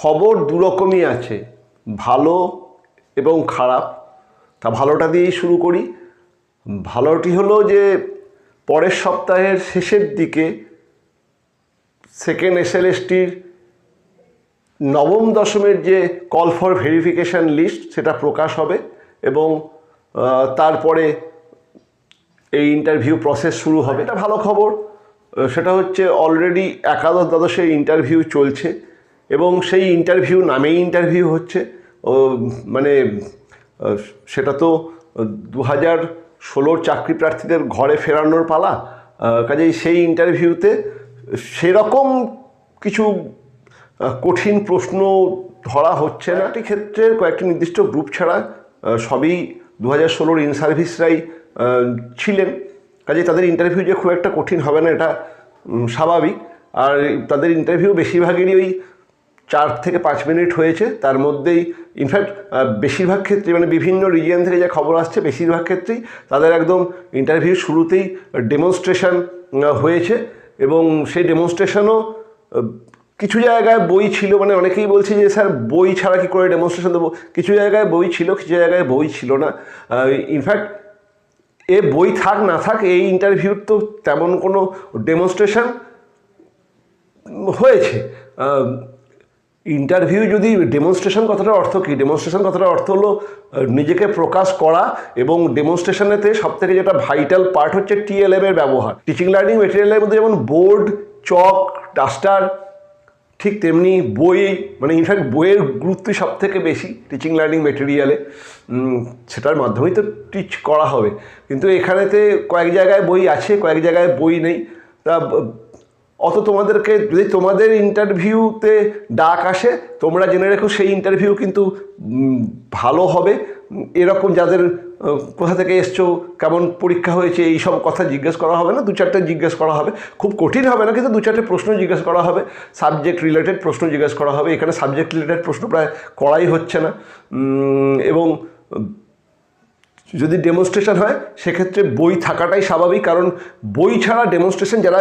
খবর দুরকমই আছে, ভালো এবং খারাপ। তা ভালোটা দিয়েই শুরু করি। ভালোটি হলো যে, পরের সপ্তাহের শেষের দিকে সেকেন্ড এসএলএসটির নবম দশমের যে কল ফর ভেরিফিকেশান লিস্ট সেটা প্রকাশ হবে এবং তারপরে এই ইন্টারভিউ প্রসেস শুরু হবে। এটা ভালো খবর। সেটা হচ্ছে অলরেডি একাদশ দ্বাদশের ইন্টারভিউ চলছে। এবং সেই ইন্টারভিউ নামেই ইন্টারভিউ হচ্ছে। ও, মানে সেটা তো দু হাজার ষোলোর চাকরি প্রার্থীদের ঘরে ফেরানোর পালা। কাজেই সেই ইন্টারভিউতে সেরকম কিছু কঠিন প্রশ্ন ধরা হচ্ছে না। একটি ক্ষেত্রে কয়েকটি নির্দিষ্ট গ্রুপ ছাড়া সবই দু হাজার ষোলোর ইন সার্ভিসরাই ছিলেন। কাজে তাদের ইন্টারভিউ যে খুব একটা কঠিন হবে না এটা স্বাভাবিক। আর তাদের ইন্টারভিউ বেশিরভাগেরই ওই চার থেকে পাঁচ মিনিট হয়েছে। তার মধ্যেই ইনফ্যাক্ট বেশিরভাগ ক্ষেত্রে মানে বিভিন্ন রিজিয়ন থেকে যে খবর আসছে, বেশিরভাগ ক্ষেত্রেই তাদের একদম ইন্টারভিউ শুরুতেই ডেমনস্ট্রেশন হয়েছে। এবং সেই ডেমনস্ট্রেশনও কিছু জায়গায় বই ছিল মানে অনেকেই বলছে যে, স্যার, বই ছাড়া কি করে ডেমনস্ট্রেশন দেবো? কিছু জায়গায় বই ছিল, কিছু জায়গায় বই ছিল না। ইনফ্যাক্ট এ বই থাক, না থাক, এই ইন্টারভিউর তো তেমন কোনো ডেমনস্ট্রেশন হয়েছে। ইন্টারভিউ যদি ডেমনস্ট্রেশন কথাটার অর্থ কী? ডেমনস্ট্রেশন কথাটার অর্থ হলো নিজেকে প্রকাশ করা এবং ডেমনস্ট্রেশনেতে সব থেকে যেটা ভাইটাল পার্ট হচ্ছে টিএলএম এর ব্যবহার। টিচিং লার্নিং মেটেরিয়ালের মধ্যে যেমন বোর্ড চক ডাস্টার ঠিক তেমনি বই মানে ইনফ্যাক্ট বইয়ের গুরুত্বই সব থেকে বেশি টিচিং লার্নিং মেটেরিয়ালে সেটার মাধ্যমেই তো টিচ করা হবে। কিন্তু এখানেতে কয়েক জায়গায় বই আছে, কয়েক জায়গায় বই নেই। তা অত তোমাদেরকে যদি তোমাদের ইন্টারভিউতে ডাক আসে, তোমরা জেনে রেখো সেই ইন্টারভিউ কিন্তু ভালো হবে। এরকম যাদের কোথা থেকে এসছো, কেমন পরীক্ষা হয়েছে এই সব কথা জিজ্ঞেস করা হবে না দু চারটে জিজ্ঞেস করা হবে। খুব কঠিন হবে না, কিন্তু দু চারটে প্রশ্ন জিজ্ঞেস করা হবে। সাবজেক্ট রিলেটেড প্রশ্ন জিজ্ঞেস করা হবে। এখানে সাবজেক্ট রিলেটেড প্রশ্ন প্রায় করাই হচ্ছে না। এবং যদি ডেমনস্ট্রেশন হয় সেক্ষেত্রে বই থাকাটাই স্বাভাবিক। কারণ বই ছাড়া ডেমনস্ট্রেশন যারা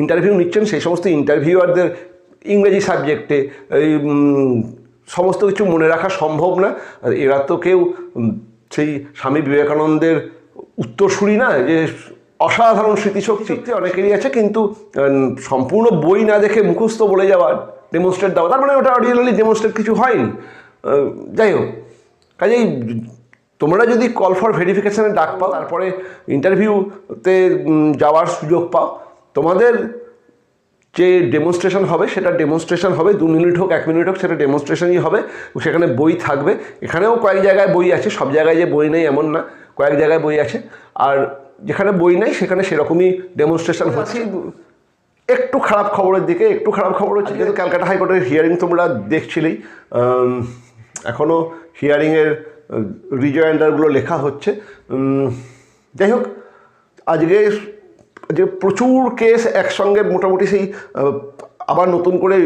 ইন্টারভিউ নিচ্ছেন সেই সমস্ত ইন্টারভিউয়ারদের ইংরেজি সাবজেক্টে এই সমস্ত কিছু মনে রাখা সম্ভব না। আর এরা তো কেউ সেই স্বামী বিবেকানন্দের উত্তরসূরি না যে অসাধারণ স্মৃতিশক্তি। অনেকেরই আছে কিন্তু সম্পূর্ণ বই না দেখে মুখস্থ বলে যাওয়া ডেমনস্ট্রেট দেওয়া তার মানে ওটা অরিজিনালি ডেমনস্ট্রেট কিছু হয়নি। যাই হোক। কাজেই তোমরা যদি কল ফর ভেরিফিকেশানে ডাক পাও তারপরে ইন্টারভিউতে যাওয়ার সুযোগ পাও তোমাদের যে ডেমনস্ট্রেশন হবে সেটা ডেমনস্ট্রেশন হবে দু মিনিট হোক এক মিনিট হোক সেটা ডেমনস্ট্রেশনই হবে সেখানে বই থাকবে। এখানেও কয়েক জায়গায় বই আছে সব জায়গায় যে বই নেই এমন না কয়েক জায়গায় বই আছে। আর যেখানে বই নেই সেখানে সেরকমই ডেমনস্ট্রেশন হচ্ছে। একটু খারাপ খবরের দিকে একটু খারাপ খবর হচ্ছে যেহেতু ক্যালকাটা হাইকোর্টের হিয়ারিং তোমরা দেখছিলেই এখনও হিয়ারিংয়ের রিজয়েন্ডারগুলো লেখা হচ্ছে। যাই হোক, আজকে যে প্রচুর কেস একসঙ্গে মোটামুটি সেই আবার নতুন করে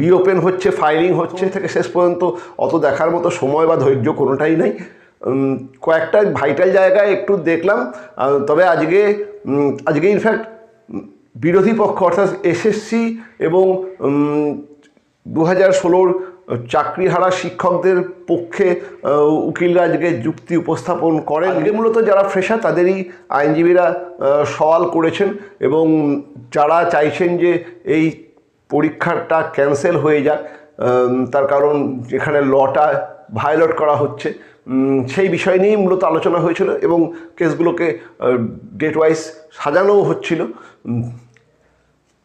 রিওপেন হচ্ছে ফাইলিং হচ্ছে থেকে শেষ পর্যন্ত। অত দেখার মতো সময় বা ধৈর্য কোনোটাই নেই। কয়েকটা ভাইটাল জায়গায় একটু দেখলাম। তবে আজকে আজকে ইনফ্যাক্ট বিরোধী পক্ষ অর্থাৎ এসএসসি এবং দু হাজার ষোলোর চাকরিহারা শিক্ষকদের পক্ষে উকিলরা আজকে যুক্তি উপস্থাপন করেন। আজকে মূলত যারা ফ্রেশার তাদেরই আইনজীবীরা সওয়াল করেছেন এবং যারা চাইছেন যে এই পরীক্ষাটা ক্যান্সেল হয়ে যাক তার কারণ যেখানে লটা ভায়োলেট করা হচ্ছে সেই বিষয় নিয়েই মূলত আলোচনা হয়েছিল এবং কেসগুলোকে ডেট ওয়াইজ সাজানোও হচ্ছিল।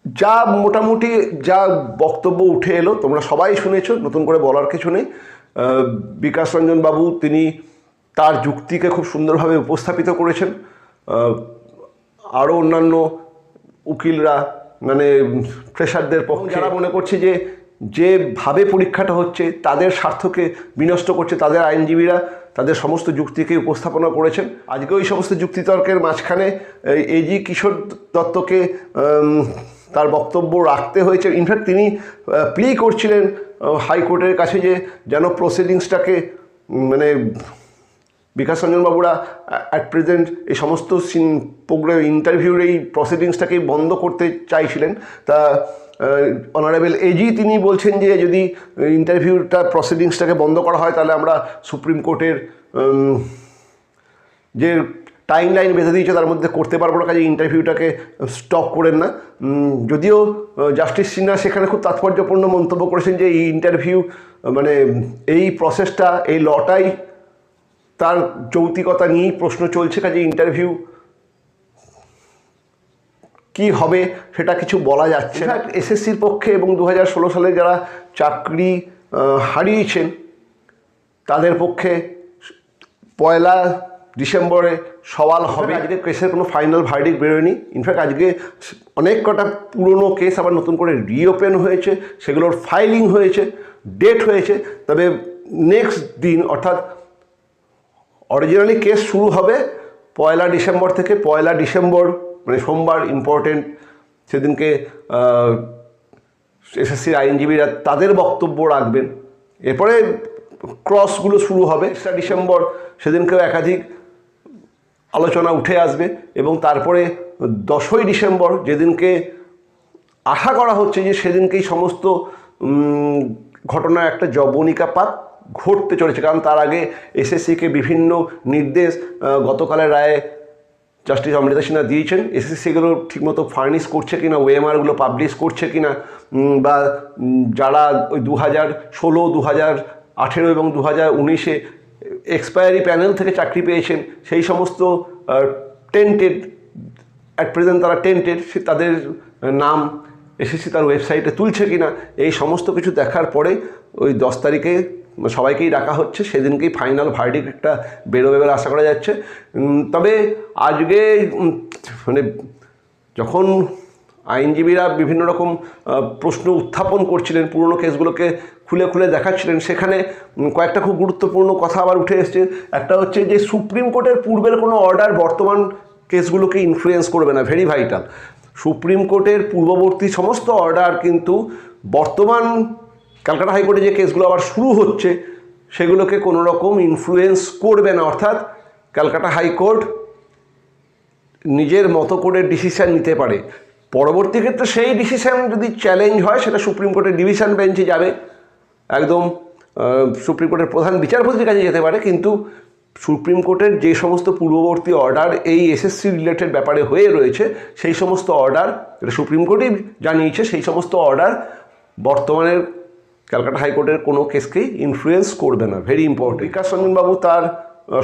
যা মোটামুটি যা বক্তব্য উঠে এলো, তোমরা সবাই শুনেছো, নতুন করে বলার কিছু নেই। বিকাশ রঞ্জন বাবু, তিনি তার যুক্তিকে খুব সুন্দরভাবে উপস্থাপিত করেছেন। আরও অন্যান্য উকিলরা মানে প্রেশারদের পক্ষে। যারা মনে করছে যে, যেভাবে পরীক্ষাটা হচ্ছে, তাদের স্বার্থকে বিনষ্ট করছে তাদের আইনজীবীরা, তাদের সমস্ত যুক্তিকে উপস্থাপনা করেছেন। আজকে ওই সমস্ত যুক্তিতর্কের মাঝখানে এজি কিশোর দত্তকে তার বক্তব্য রাখতে হয়েছে। ইনফ্যাক্ট তিনি প্লে করছিলেন হাইকোর্টের কাছে যে যেন প্রসিডিংসটাকে মানে বিকাশ রঞ্জন বাবুরা অ্যাট প্রেজেন্ট এই সমস্ত সিন প্রোগ্রাম ইন্টারভিউর এই প্রসিডিংসটাকে বন্ধ করতে চাইছিলেন। তা অনারেবল এজি তিনি বলছেন যে যদি ইন্টারভিউটা প্রসিডিংসটাকে বন্ধ করা হয়, তাহলে আমরা সুপ্রিম কোর্টের যে টাইম লাইন বেঁধে দিয়েছে তার মধ্যে করতে পারব না কাজে ইন্টারভিউটাকে স্টপ করেন না। যদিও জাস্টিস সিনহা সেখানে খুব তাৎপর্যপূর্ণ মন্তব্য করেছেন যে এই ইন্টারভিউ মানে এই প্রসেসটা এই লটাই তার যৌক্তিকতা নিয়েই প্রশ্ন চলছে কাজে ইন্টারভিউ কি হবে সেটা কিছু বলা যাচ্ছে না। এসএসসির পক্ষে এবং দু হাজার ষোলো সালে যারা চাকরি হারিয়েছেন তাদের পক্ষে পয়লা ডিসেম্বরে সওয়াল হবে। আজকে কেসের কোনো ফাইনাল ভার্ডিক বেরোয়নি। ইনফ্যাক্ট আজকে অনেক কটা পুরনো কেস আবার নতুন করে রিওপেন হয়েছে। সেগুলোর ফাইলিং হয়েছে ডেট হয়েছে। তবে নেক্সট দিন অর্থাৎ অরিজিনালি কেস শুরু হবে পয়লা ডিসেম্বর থেকে। পয়লা ডিসেম্বর মানে সোমবার ইম্পর্টেন্ট সেদিনকে এসএসসির আইনজীবীরা তাদের বক্তব্য রাখবেন। এরপরে ক্রসগুলো শুরু হবে। এক্সট্রা ডিসেম্বর সেদিনকেও একাধিক আলোচনা উঠে আসবে এবং তারপরে দশই ডিসেম্বর যেদিনকে আশা করা হচ্ছে যে সেদিনকেই সমস্ত উম, ঘটনার একটা জবনিকাপাত ঘটতে চলেছে। কারণ তার আগে এসএসসিকে বিভিন্ন নির্দেশ গতকালের রায়ে জাস্টিস অমৃতা সিনহা দিয়েছেন। এসএসসি সেগুলো ঠিকমতো ফার্নিশ করছে কিনা ওয়েমারগুলো পাবলিশ করছে কি না বা যারা ওই দু হাজার ষোলো দু হাজার আঠেরো এবং দু হাজার উনিশে এক্সপায়ারি প্যানেল থেকে চাকরি পেয়েছেন, সেই সমস্ত টেন্টেড অ্যাট প্রেজেন্ট তারা টেন্টেড সে তাদের নাম এসএসসি তার ওয়েবসাইটে তুলছে কি না এই সমস্ত কিছু দেখার পরে ওই দশ তারিখে সবাইকেই ডাকা হচ্ছে, সেদিনকেই ফাইনাল ভার্ডিক একটা বেরোবে বলে আশা করা যাচ্ছে। তবে আজকে মানে যখন আইনজীবীরা বিভিন্ন রকম প্রশ্ন উত্থাপন করছিলেন, পুরনো কেসগুলোকে খুলে খুলে দেখাচ্ছিলেন। সেখানে কয়েকটা খুব গুরুত্বপূর্ণ কথা আবার উঠে এসছে। একটা হচ্ছে যে, সুপ্রিম কোর্টের পূর্বের কোনো অর্ডার বর্তমান কেসগুলোকে ইনফ্লুয়েন্স করবে না ভেরি ভাইটাল সুপ্রিম কোর্টের পূর্ববর্তী সমস্ত অর্ডার কিন্তু বর্তমান ক্যালকাটা হাইকোর্টে যে কেসগুলো আবার শুরু হচ্ছে, সেগুলোকে কোনো রকম ইনফ্লুয়েন্স করবে না। অর্থাৎ ক্যালকাটা হাইকোর্ট নিজের মতো করে ডিসিশন নিতে পারে। পরবর্তী ক্ষেত্রে সেই ডিসিশন যদি চ্যালেঞ্জ হয়, সেটা সুপ্রিম কোর্টের ডিভিশন বেঞ্চে যাবে। একদম সুপ্রিম কোর্টের প্রধান বিচারপতির কাছে যেতে পারে, কিন্তু সুপ্রিম কোর্টের যে সমস্ত পূর্ববর্তী অর্ডার এই এসএসসি রিলেটেড ব্যাপারে হয়ে রয়েছে, সেই সমস্ত অর্ডার এটা সুপ্রিম কোর্টই জানিয়েছে, সেই সমস্ত অর্ডার বর্তমানের ক্যালকাটা হাইকোর্টের কোনো কেসকেই ইনফ্লুয়েন্স করবে না। ভেরি ইম্পর্টেন্ট বিকাশ রঞ্জনবাবু তার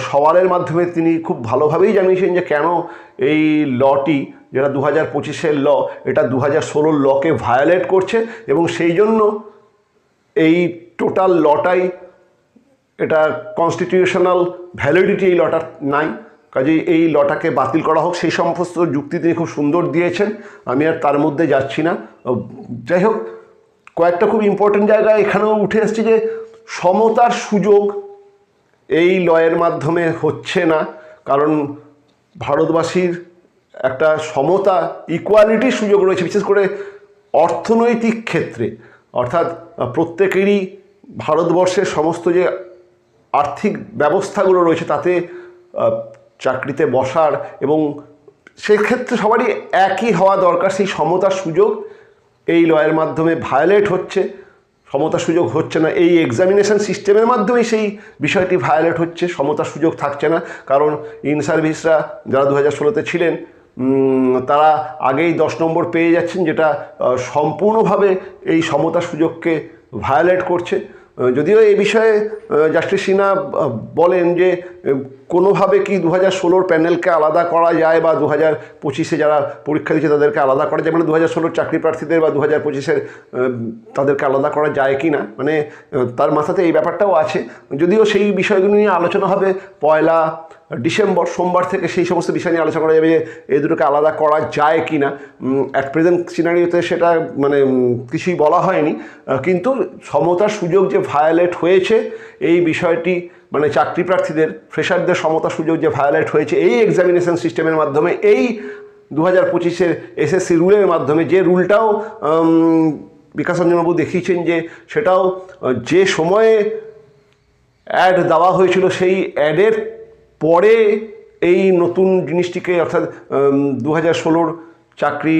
সওয়ালের মাধ্যমে তিনি খুব ভালোভাবেই জানিয়েছেন যে কেন এই লটি যেটা দু হাজার পঁচিশের ল, এটা দু হাজার ষোলোর লকে ভায়োলেট করছে এবং সেই জন্য এই টোটাল লটাই এটা কনস্টিটিউশনাল ভ্যালিডিটি এই লটার নাই। কাজেই এই লটাকে বাতিল করা হোক, সেই সমস্ত যুক্তি তিনি খুব সুন্দর দিয়েছেন। আমি আর তার মধ্যে যাচ্ছি না। যাই হোক, কয়েকটা খুব ইম্পর্টেন্ট জায়গায় এখানেও উঠে এসছে যে সমতার সুযোগ এই লয়ের মাধ্যমে হচ্ছে না। কারণ ভারতবাসীর একটা সমতা ইকুয়ালিটির সুযোগ রয়েছে, বিশেষ করে অর্থনৈতিক ক্ষেত্রে। অর্থাৎ, প্রত্যেকেরই ভারতবর্ষের সমস্ত যে আর্থিক ব্যবস্থাগুলো রয়েছে, তাতে চাকরিতে বসার এবং সেক্ষেত্রে সবারই একই হওয়া দরকার, সেই সমতার সুযোগ। এই লয়ের মাধ্যমে ভায়োলেট হচ্ছে, সমতার সুযোগ হচ্ছে না। এই এক্সামিনেশন সিস্টেমের মাধ্যমেই সেই বিষয়টি ভায়োলেট হচ্ছে, সমতার সুযোগ থাকছে না। কারণ ইন সার্ভিসরা যারা দু হাজার ষোলোতে ছিলেন তারা আগেই দশ নম্বর পেয়ে যাচ্ছেন, যেটা সম্পূর্ণভাবে এই সমতা সুযোগকে ভায়োলেট করছে। যদিও এই বিষয়ে জাস্টিস সিনহা বলেন যে কোনোভাবে কি দু হাজার ষোলোর প্যানেলকে আলাদা করা যায় বা দু হাজার পঁচিশে যারা পরীক্ষা দিচ্ছে তাদেরকে আলাদা করা যায়? মানে দু হাজার ষোলোর চাকরি প্রার্থীদের বা দু হাজার পঁচিশের তাদেরকে আলাদা করা যায় কি না? মানে তার মাথাতে এই ব্যাপারটাও আছে। যদিও সেই বিষয়গুলো নিয়ে আলোচনা হবে, পয়লা ডিসেম্বর, সোমবার থেকে সেই সমস্ত বিষয় নিয়ে আলোচনা করা যাবে যে এই দুটোকে আলাদা করা যায় কি না। অ্যাট প্রেজেন্ট সিনারিওতে সেটা মানে কিছুই বলা হয়নি। কিন্তু সমতার সুযোগ যে ভায়োলেট হয়েছে, এই বিষয়টি মানে চাকরি প্রার্থীদের, ফ্রেশারদের সমতা সুযোগ যে ভায়োলেট হয়েছে, এই এক্সামিনেশন সিস্টেমের মাধ্যমে, এই দু হাজার পঁচিশের এসএসসি রুলের মাধ্যমে যে রুলটাও বিকাশ রঞ্জনবাবু দেখিয়েছেন যে সেটাও যে সময়ে অ্যাড দেওয়া হয়েছিল সেই অ্যাডের পরে এই নতুন জিনিসটিকে অর্থাৎ দু হাজার ষোলোর চাকরি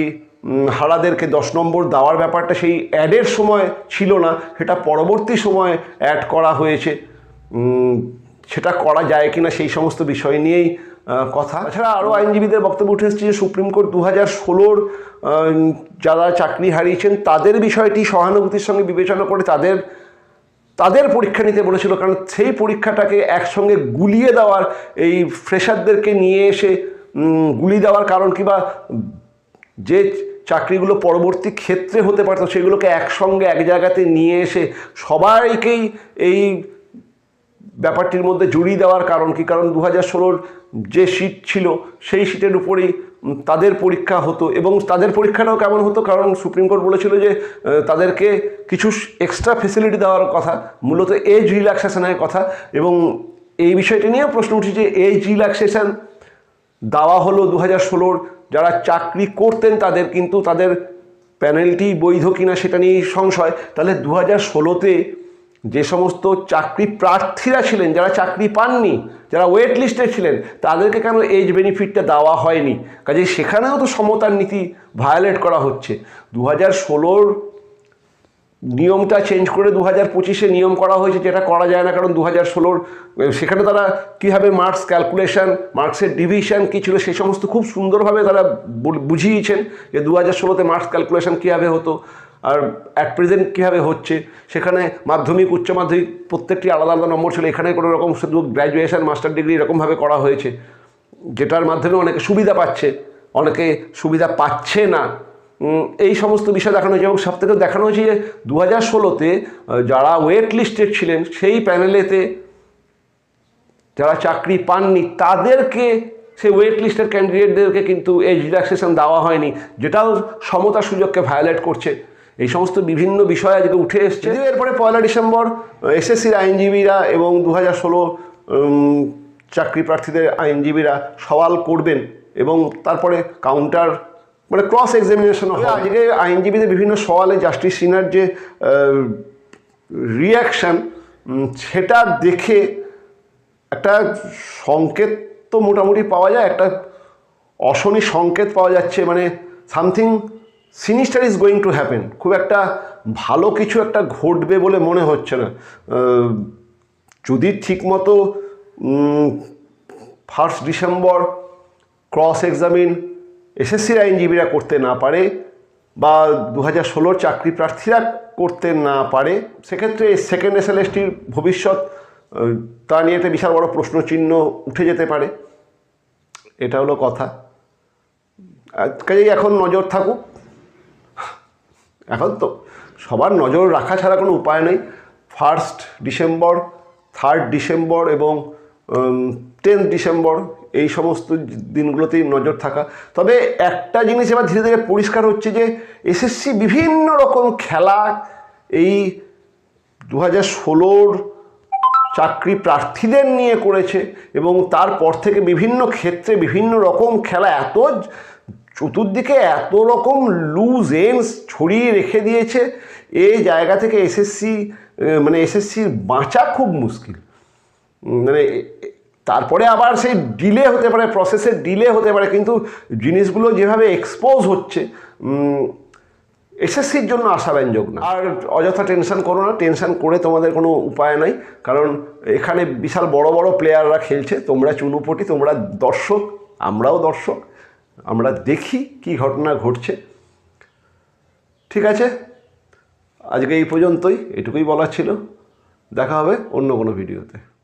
হারাদেরকে দশ নম্বর দেওয়ার ব্যাপারটা সেই অ্যাডের সময় ছিল না, সেটা পরবর্তী সময়ে অ্যাড করা হয়েছে। সেটা করা যায় কিনা সেই সমস্ত বিষয় নিয়েই কথা। এছাড়া আরও আইনজীবীদের বক্তব্য উঠে এসেছে যে সুপ্রিম কোর্ট দু হাজার ষোলোর যারা চাকরি হারিয়েছেন, তাদের বিষয়টি সহানুভূতির সঙ্গে বিবেচনা করে তাদের তাদের পরীক্ষা নিতে বলেছিল। কারণ সেই পরীক্ষাটাকে একসঙ্গে গুলিয়ে দেওয়ার, এই ফ্রেশারদেরকে নিয়ে এসে গুলি দেওয়ার কারণ কিবা যে চাকরিগুলো পরবর্তী ক্ষেত্রে হতে পারতো, সেগুলোকে একসঙ্গে এক জায়গাতে নিয়ে এসে সবাইকেই এই ব্যাপারটির মধ্যে জড়িয়ে দেওয়ার কারণ কি? কারণ দু হাজার ষোলোর যে সিট ছিল, সেই সিটের উপরেই তাদের পরীক্ষা হতো এবং তাদের পরীক্ষাটাও কেমন হতো? কারণ সুপ্রিম কোর্ট বলেছিল যে তাদেরকে কিছু এক্সট্রা ফেসিলিটি দেওয়ার কথা, মূলত এজ রিল্যাক্সেশনের কথা এবং এই বিষয়টি নিয়ে প্রশ্ন উঠেছে যে, এজ রিল্যাক্সেশন দেওয়া হলো দু হাজার ষোলোর, যারা চাকরি করতেন তাদের, কিন্তু তাদের প্যানেলটি বৈধ কিনা সেটা নিয়েই সংশয়। তাহলে দু হাজার ষোলোতে যে সমস্ত চাকরি প্রার্থীরা ছিলেন, যারা চাকরি পাননি, যারা ওয়েট লিস্টে ছিলেন, তাদেরকে কেন এজ বেনিফিটটা দেওয়া হয়নি? কাজে সেখানেও তো সমতার নীতি ভায়োলেট করা হচ্ছে। দু হাজার ষোলোর নিয়মটা চেঞ্জ করে দু হাজার পঁচিশে নিয়ম করা হয়েছে, যেটা করা যায় না, কারণ দু হাজার ষোলোর, সেখানে তারা কীভাবে মার্কস ক্যালকুলেশন মার্কসের ডিভিশন কী ছিল, সে সমস্ত খুব সুন্দরভাবে তারা বুঝিয়েছেন যে দু হাজার ষোলোতে মার্কস ক্যালকুলেশন কীভাবে হতো। আর অ্যাট প্রেজেন্ট কীভাবে হচ্ছে? সেখানে মাধ্যমিক, উচ্চ মাধ্যমিক প্রত্যেকটি আলাদা আলাদা নম্বর ছিল। এখানে কোনো রকম শুধু গ্র্যাজুয়েশান মাস্টার ডিগ্রি এরকমভাবে করা হয়েছে। যেটার মাধ্যমে অনেকে সুবিধা পাচ্ছে। অনেকে সুবিধা পাচ্ছে না। এই সমস্ত বিষয় দেখানো হয়েছে। এবং সব থেকে দেখানো হয়েছে যে দু হাজার ষোলোতে যারা ওয়েট লিস্টেড ছিলেন, সেই প্যানেলেতে যারা চাকরি পাননি, তাদেরকে, সেই ওয়েট লিস্টের ক্যান্ডিডেটদেরকে কিন্তু এজ রিল্যাক্সেশন দেওয়া হয়নি, যেটাও সমতা সুযোগকে ভায়োলেট করছে। এই সমস্ত বিভিন্ন বিষয় আজকে উঠে এসছে। যদিও এরপরে পয়লা ডিসেম্বর এসএসসির আইনজীবীরা এবং দু হাজার ষোলো চাকরি প্রার্থীদের আইনজীবীরা সওয়াল করবেন এবং তারপরে কাউন্টার মানে ক্রস এক্সামিনেশন হবে আজকে আইনজীবীদের বিভিন্ন সওয়ালে জাস্টিস সিনার যে রিয়াকশান সেটা দেখে একটা সংকেত তো মোটামুটি পাওয়া যায় একটা অশনি সংকেত পাওয়া যাচ্ছে মানে something sinister is going to happen খুব একটা ভালো কিছু একটা ঘটবে বলে মনে হচ্ছে না। যদি ঠিকমতো ফার্স্ট ডিসেম্বর ক্রস এক্সামিন এসএসসির আইনজীবীরা করতে না পারে বা দু হাজার ষোলোর চাকরি প্রার্থীরা করতে না পারে, সেক্ষেত্রে সেকেন্ড এসএলএসটির ভবিষ্যৎ তা নিয়ে একটা বিশাল বড় প্রশ্নচিহ্ন উঠে যেতে পারে। এটা হলো কথা। কাজেই এখন নজর থাকুক। এখন তো সবার নজর রাখা ছাড়া কোনো উপায় নেই। ফার্স্ট ডিসেম্বর থার্ড ডিসেম্বর এবং টেন্থ ডিসেম্বর এই সমস্ত দিনগুলোতেই নজর থাকা। তবে একটা জিনিস এবার ধীরে ধীরে পরিষ্কার হচ্ছে যে এসএসসি বিভিন্ন রকম খেলা এই দু হাজার ষোলোর চাকরি প্রার্থীদের নিয়ে করেছে এবং তারপর থেকে বিভিন্ন ক্ষেত্রে বিভিন্ন রকম খেলা এত চতুর্দিকে এত রকম লুজ এন্ডস ছড়িয়ে রেখে দিয়েছে এই জায়গা থেকে এসএসসি মানে এসএসসির বাঁচা খুব মুশকিল। মানে তারপরে আবার সেই ডিলে হতে পারে প্রসেসের ডিলে হতে পারে, কিন্তু জিনিসগুলো যেভাবে এক্সপোজ হচ্ছে এসএসসির জন্য আশাব্যঞ্জক না। আর অযথা টেনশন করো না টেনশন করে তোমাদের কোনো উপায় নাই, কারণ এখানে বিশাল বড় বড় প্লেয়াররা খেলছে, তোমরা চুনুপটি তোমরা দর্শক, আমরাও দর্শক। আমরা দেখি কি ঘটনা ঘটছে। ঠিক আছে? আজকে এই পর্যন্তই, এটুকুই বলার ছিল। দেখা হবে অন্য কোনো ভিডিওতে।